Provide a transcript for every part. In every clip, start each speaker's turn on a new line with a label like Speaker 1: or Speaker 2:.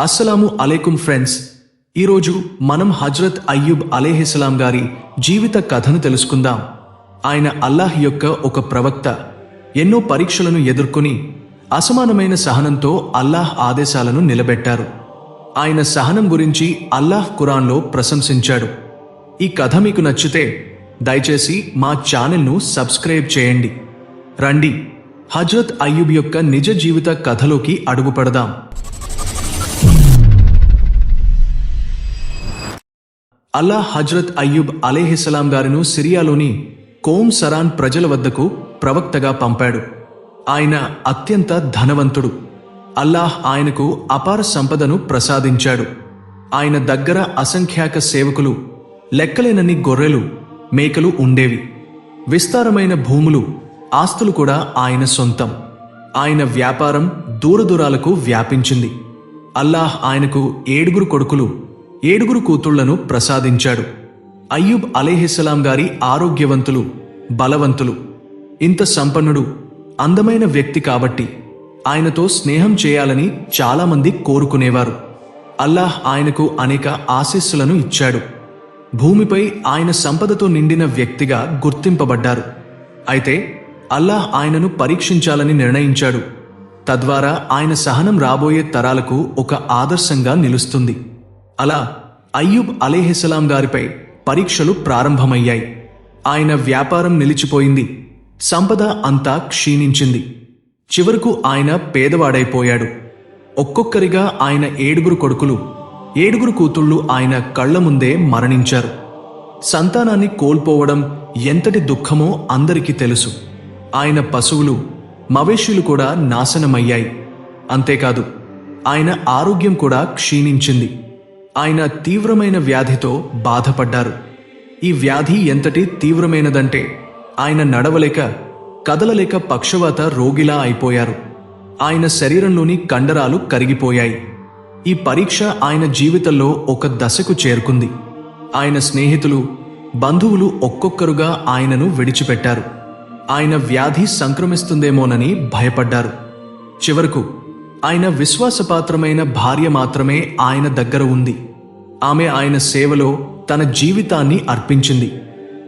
Speaker 1: అస్సలాము అలైకుం ఫ్రెండ్స్ ఈరోజు మనం హజ్రత్ అయ్యూబ్ అలేహిస్లాం గారి జీవిత కథను తెలుసుకుందాం. ఆయన అల్లాహ్ యొక్క ఒక ప్రవక్త. ఎన్నో పరీక్షలను ఎదుర్కొని అసమానమైన సహనంతో అల్లాహ్ ఆదేశాలను నిలబెట్టారు. ఆయన సహనం గురించి అల్లాహ్ ఖురాన్లో ప్రశంసించాడు. ఈ కథ మీకు నచ్చితే దయచేసి మా ఛానల్ను సబ్స్క్రైబ్ చేయండి. రండి హజ్రత్ అయ్యూబ్ యొక్క నిజ జీవిత కథలోకి అడుగుపడదాం. అల్లా హజ్రత్ అయ్యూబ్ అలేహిస్సలాం గారిను సిరియాలోని కోమ్ సరాన్ ప్రజల వద్దకు ప్రవక్తగా పంపాడు. ఆయన అత్యంత ధనవంతుడు. అల్లాహ్ ఆయనకు అపార సంపదను ప్రసాదించాడు. ఆయన దగ్గర అసంఖ్యాక సేవకులు లెక్కలేనన్ని గొర్రెలు మేకలు ఉండేవి. విస్తారమైన భూములు ఆస్తులు కూడా ఆయన సొంతం. ఆయన వ్యాపారం దూరదూరాలకు వ్యాపించింది. అల్లాహ్ ఆయనకు ఏడుగురు కొడుకులు ఏడుగురు కూతుళ్ళను ప్రసాదించాడు. అయ్యూబ్ అలేహిస్సలాం గారి ఆరోగ్యవంతులు బలవంతులు. ఇంత సంపన్నుడు అందమైన వ్యక్తి కాబట్టి ఆయనతో స్నేహం చేయాలని చాలామంది కోరుకునేవారు. అల్లాహ్ ఆయనకు అనేక ఆశీస్సులను ఇచ్చాడు. భూమిపై ఆయన సంపదతో నిండిన వ్యక్తిగా గుర్తింపబడ్డారు. అయితే అల్లాహ్ ఆయనను పరీక్షించాలని నిర్ణయించాడు. తద్వారా ఆయన సహనం రాబోయే తరాలకు ఒక ఆదర్శంగా నిలుస్తుంది. అలా అయ్యూబ్ అలేహిస్సలాం గారిపై పరీక్షలు ప్రారంభమయ్యాయి. ఆయన వ్యాపారం నిలిచిపోయింది. సంపద అంతా క్షీణించింది. చివరకు ఆయన పేదవాడైపోయాడు. ఒక్కొక్కరిగా ఆయన ఏడుగురు కొడుకులు ఏడుగురు కూతుళ్ళు ఆయన కళ్ళ ముందే మరణించారు. సంతానాన్ని కోల్పోవడం ఎంతటి దుఃఖమో అందరికీ తెలుసు. ఆయన పశువులు మవేషులు కూడా నాశనమయ్యాయి. అంతేకాదు ఆయన ఆరోగ్యం కూడా క్షీణించింది. ఆయన తీవ్రమైన వ్యాధితో బాధపడ్డారు. ఈ వ్యాధి ఎంతటి తీవ్రమైనదంటే ఆయన నడవలేక కదలలేక పక్షవాత రోగిలా అయిపోయారు. ఆయన శరీరంలోని కండరాలు కరిగిపోయాయి. ఈ పరీక్ష ఆయన జీవితంలో ఒక దశకు చేరుకుంది. ఆయన స్నేహితులు బంధువులు ఒక్కొక్కరుగా ఆయనను విడిచిపెట్టారు. ఆయన వ్యాధి సంక్రమిస్తుందేమోనని భయపడ్డారు. చివరకు ఆయన విశ్వాసపాత్రమైన భార్య మాత్రమే ఆయన దగ్గర ఉంది. ఆమె ఆయన సేవలో తన జీవితాన్ని అర్పించింది.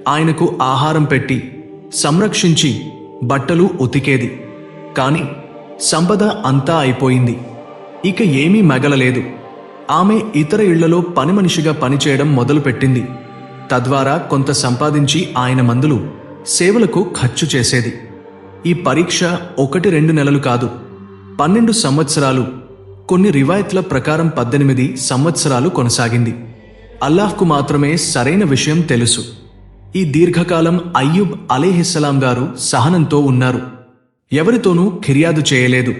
Speaker 1: ఆయనకు ఆహారం పెట్టి సంరక్షించి బట్టలు ఉతికేది. కాని సంపద అంతా అయిపోయింది. ఇక ఏమీ మగలలేదు. ఆమె ఇతర ఇళ్ళలో పని మనిషిగా పనిచేయడం మొదలుపెట్టింది. తద్వారా కొంత సంపాదించి ఆయన మందులు సేవలకు ఖర్చు చేసేది. ఈ పరీక్ష ఒకటి రెండు నెలలు కాదు పన్నెండు సంవత్సరాలు కొన్ని రివాయత్ల ప్రకారం పద్దెనిమిది సంవత్సరాలు కొనసాగింది. అల్లాహ్కు మాత్రమే సరైన విషయం తెలుసు. ఈ దీర్ఘకాలం అయ్యూబ్ అలీహిస్సలాం గారు సహనంతో ఉన్నారు. ఎవరితోనూ ఫిర్యాదు చేయలేదు.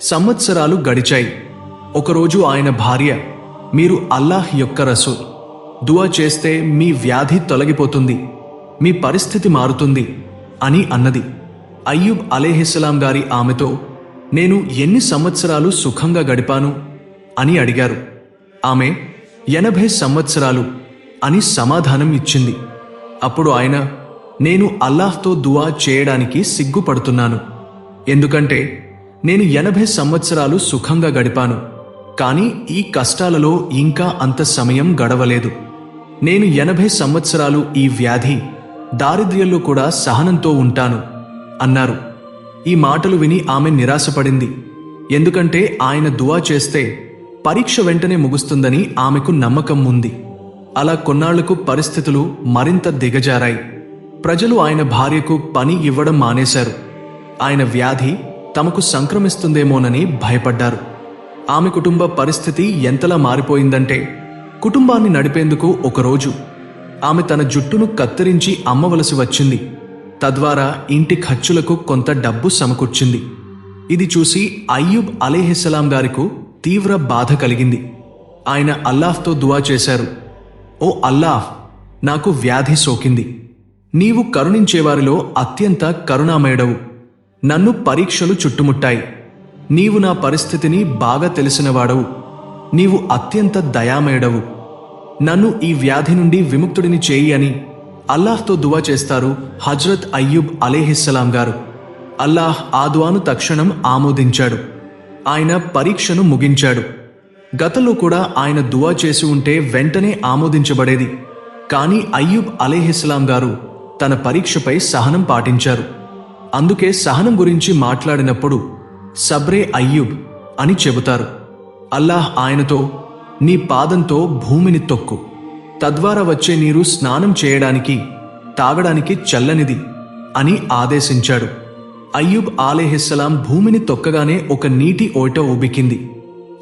Speaker 1: సంవత్సరాలు గడిచాయి. ఒకరోజు ఆయన భార్య మీరు అల్లాహ్ యొక్క రసూల్. దువా చేస్తే మీ వ్యాధి తొలగిపోతుంది. మీ పరిస్థితి మారుతుంది అని అన్నది. అయ్యూబ్ అలీహిస్సలాం గారి ఆమెతో నేను ఎన్ని సంవత్సరాలు సుఖంగా గడిపాను? అని అడిగారు. ఆమె ఎనభై సంవత్సరాలు అని సమాధానం ఇచ్చింది. అప్పుడు ఆయన నేను అల్లాహ్తో దువా చేయడానికి సిగ్గుపడుతున్నాను. ఎందుకంటే నేను ఎనభై సంవత్సరాలు సుఖంగా గడిపాను. కానీ ఈ కష్టాలలో ఇంకా అంత సమయం గడవలేదు. నేను ఎనభై సంవత్సరాలు ఈ వ్యాధి దారిద్ర్యంలో కూడా సహనంతో ఉంటాను అన్నారు. ఈ మాటలు విని ఆమె నిరాశపడింది. ఎందుకంటే ఆయన దువా చేస్తే పరీక్ష వెంటనే ముగుస్తుందని ఆమెకు నమ్మకం ఉంది. అలా కొన్నాళ్ళకు పరిస్థితులు మరింత దిగజారాయి. ప్రజలు ఆయన భార్యకు పని ఇవ్వడం మానేశారు. ఆయన వ్యాధి తమకు సంక్రమిస్తుందేమోనని భయపడ్డారు. ఆమె కుటుంబ పరిస్థితి ఎంతలా మారిపోయిందంటే కుటుంబాన్ని నడిపేందుకు ఒకరోజు ఆమె తన జుట్టును కత్తిరించి అమ్మవలసి వచ్చింది. తద్వారా ఇంటి ఖర్చులకు కొంత డబ్బు సమకూర్చింది. ఇది చూసి అయ్యూబ్ అలేహిస్సలాం గారికు తీవ్ర బాధ కలిగింది. ఆయన అల్లాహ్తో దువా చేశారు. ఓ అల్లాహ్ నాకు వ్యాధి సోకింది. నీవు కరుణించేవారిలో అత్యంత కరుణామయుడవు. నన్ను పరీక్షలు చుట్టుముట్టాయి. నీవు నా పరిస్థితిని బాగా తెలిసినవాడవు. నీవు అత్యంత దయామయుడవు. నన్ను ఈ వ్యాధి నుండి విముక్తుడిని చేయి అని అల్లాహ్తో దువా చేస్తారు హజ్రత్ అయ్యూబ్ అలేహిస్సలాం గారు. అల్లాహ్ ఆ దువాను తక్షణం ఆమోదించాడు. ఆయన పరీక్షను ముగించాడు. గతంలో కూడా ఆయన దువా చేసి ఉంటే వెంటనే ఆమోదించబడేది. కానీ అయ్యూబ్ అలేహిస్లాం గారు తన పరీక్షపై సహనం పాటించారు. అందుకే సహనం గురించి మాట్లాడినప్పుడు సబ్రే అయ్యూబ్ అని చెబుతారు. అల్లాహ్ ఆయనతో నీ పాదంతో భూమిని తొక్కు. తద్వారా వచ్చే నీరు స్నానం చేయడానికి తాగడానికి చల్లనిది అని ఆదేశించాడు. అయ్యూబ్ ఆలేహిస్సలాం భూమిని తొక్కగానే ఒక నీటి ఓట ఉబికింది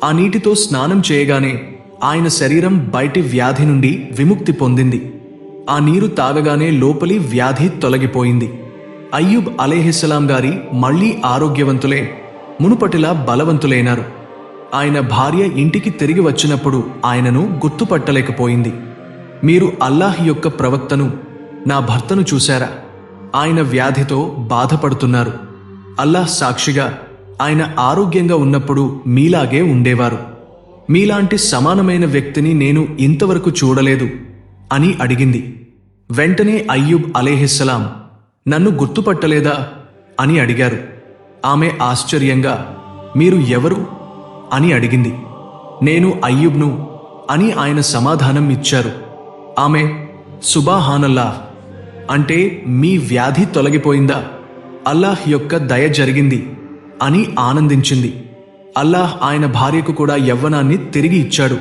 Speaker 1: ఆ నీటితో స్నానం చేయగానే ఆయన శరీరం బయటి వ్యాధి నుండి విముక్తి పొందింది. ఆ నీరు తాగగానే లోపలి వ్యాధి తొలగిపోయింది. అయ్యూబ్ అలేహిస్సలాం గారి మళ్ళీ ఆరోగ్యవంతులే మునుపటిలా బలవంతులైనారు. ఆయన భార్య ఇంటికి తిరిగి వచ్చినప్పుడు ఆయనను గుర్తుపట్టలేకపోయింది. మీరు అల్లాహ్ యొక్క ప్రవక్తను నా భర్తను చూశారా? ఆయన వ్యాధితో బాధపడుతున్నారు. అల్లాహ్ సాక్షిగా ఆయన ఆరోగ్యంగా ఉన్నప్పుడు మీలాగే ఉండేవారు. మీలాంటి సమానమైన వ్యక్తిని నేను ఇంతవరకు చూడలేదు అని అడిగింది. వెంటనే అయ్యూబ్ అలేహిస్సలాం నన్ను గుర్తుపట్టలేదా అని అడిగారు. ఆమె ఆశ్చర్యంగా మీరు ఎవరు? అని అడిగింది. నేను అయ్యూబ్ను అని ఆయన సమాధానం ఇచ్చారు. ఆమె సుబాహానల్లా అంటే మీ వ్యాధి తొలగిపోయిందా? అల్లాహ్ యొక్క దయ జరిగింది అని ఆనందించింది. అల్లాహ్ ఆయన భార్యకు కూడా యవ్వనాన్ని తిరిగి ఇచ్చాడు.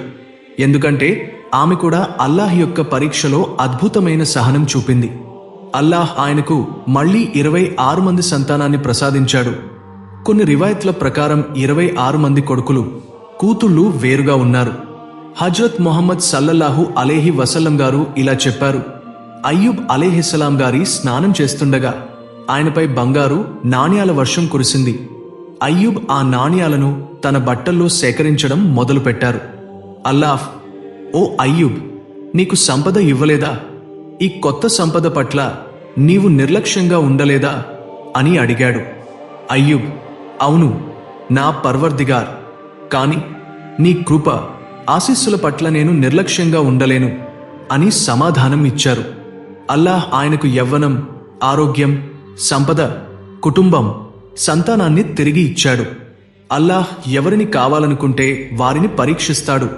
Speaker 1: ఎందుకంటే ఆమె కూడా అల్లాహ్ యొక్క పరీక్షలో అద్భుతమైన సహనం చూపింది. అల్లాహ్ ఆయనకు మళ్ళీ ఇరవై ఆరు మంది సంతానాన్ని ప్రసాదించాడు. కొన్ని రివాయత్ల ప్రకారం ఇరవై ఆరు మంది కొడుకులు కూతుళ్ళు వేరుగా ఉన్నారు. హజ్రత్ మొహమ్మద్ సల్లల్లాహు అలేహి వసల్లం గారు ఇలా చెప్పారు. అయ్యూబ్ అలేహిస్సలాం గారి స్నానం చేస్తుండగా ఆయనపై బంగారు నాణ్యాల వర్షం కురిసింది. అయ్యూబ్ ఆ నాణ్యాలను తన బట్టల్లో సేకరించడం మొదలుపెట్టారు. అల్లాఫ్ ఓ అయ్యూబ్ నీకు సంపద ఇవ్వలేదా? ఈ కొత్త సంపద పట్ల నీవు నిర్లక్ష్యంగా ఉండలేదా? అని అడిగాడు. అయ్యూబ్ అవును నా పర్వర్దిగార్ కాని నీ కృప ఆశీస్సుల పట్ల నేను నిర్లక్ష్యంగా ఉండలేను అని సమాధానం ఇచ్చారు. అల్లాహ్ ఆయనకు యవ్వనం ఆరోగ్యం సంపద కుటుంబం సంతానాన్ని తిరిగి ఇచ్చాడు. అల్లాహ్ ఎవరిని కావాలనుకుంటే వారిని పరీక్షిస్తాడు.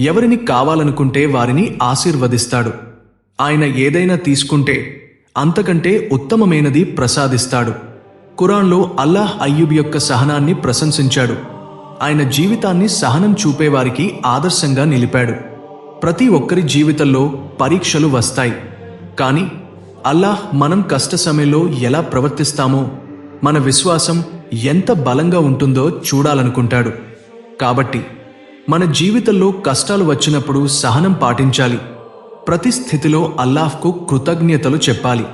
Speaker 1: ఎవరిని కావాలనుకుంటే వారిని ఆశీర్వదిస్తాడు. ఆయన ఏదైనా తీసుకుంటే అంతకంటే ఉత్తమమైనది ప్రసాదిస్తాడు. కురాన్లో అల్లాహ్ అయ్యూబ్ యొక్క సహనాన్ని ప్రశంసించాడు. ఆయన జీవితాన్ని సహనం చూపేవారికి ఆదర్శంగా నిలిపాడు. ప్రతి ఒక్కరి జీవితంలో పరీక్షలు వస్తాయి. కానీ అల్లాహ్ మనం కష్ట సమయంలో ఎలా ప్రవర్తిస్తామో మన విశ్వాసం ఎంత బలంగా ఉంటుందో చూడాలనుకుంటాడు. కాబట్టి మన జీవితంలో కష్టాలు వచ్చినప్పుడు సహనం పాటించాలి. ప్రతి స్థితిలో అల్లాహ్కు కృతజ్ఞతలు చెప్పాలి.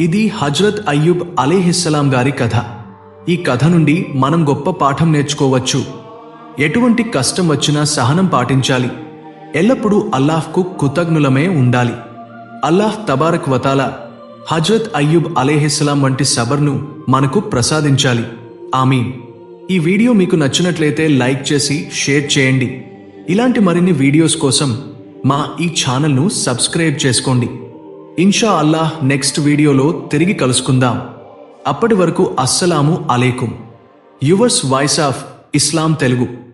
Speaker 1: ఇది హజ్రత్ అయ్యూబ్ అలీహిస్సలాం గారి కథ. ఈ కథ నుండి మనం గొప్ప పాఠం నేర్చుకోవచ్చు. ఎటువంటి కష్టం వచ్చినా సహనం పాటించాలి. ఎల్లప్పుడూ అల్లాహ్కు కృతజ్ఞులమే ఉండాలి. అల్లాహ్ తబారక్ వతాల హజ్రత్ అయ్యూబ్ అలేహిస్లాం వంటి సబర్ను మనకు ప్రసాదించాలి. ఆమీన్. ఈ వీడియో మీకు నచ్చినట్లయితే లైక్ చేసి షేర్ చేయండి. ఇలాంటి మరిన్ని వీడియోస్ కోసం మా ఈ ఛానల్ను సబ్స్క్రైబ్ చేసుకోండి. ఇన్షా అల్లాహ్ నెక్స్ట్ వీడియోలో తిరిగి కలుసుకుందాం. అప్పటి వరకు అస్సలాము అలేకుం. Yours voice of Islam Telugu.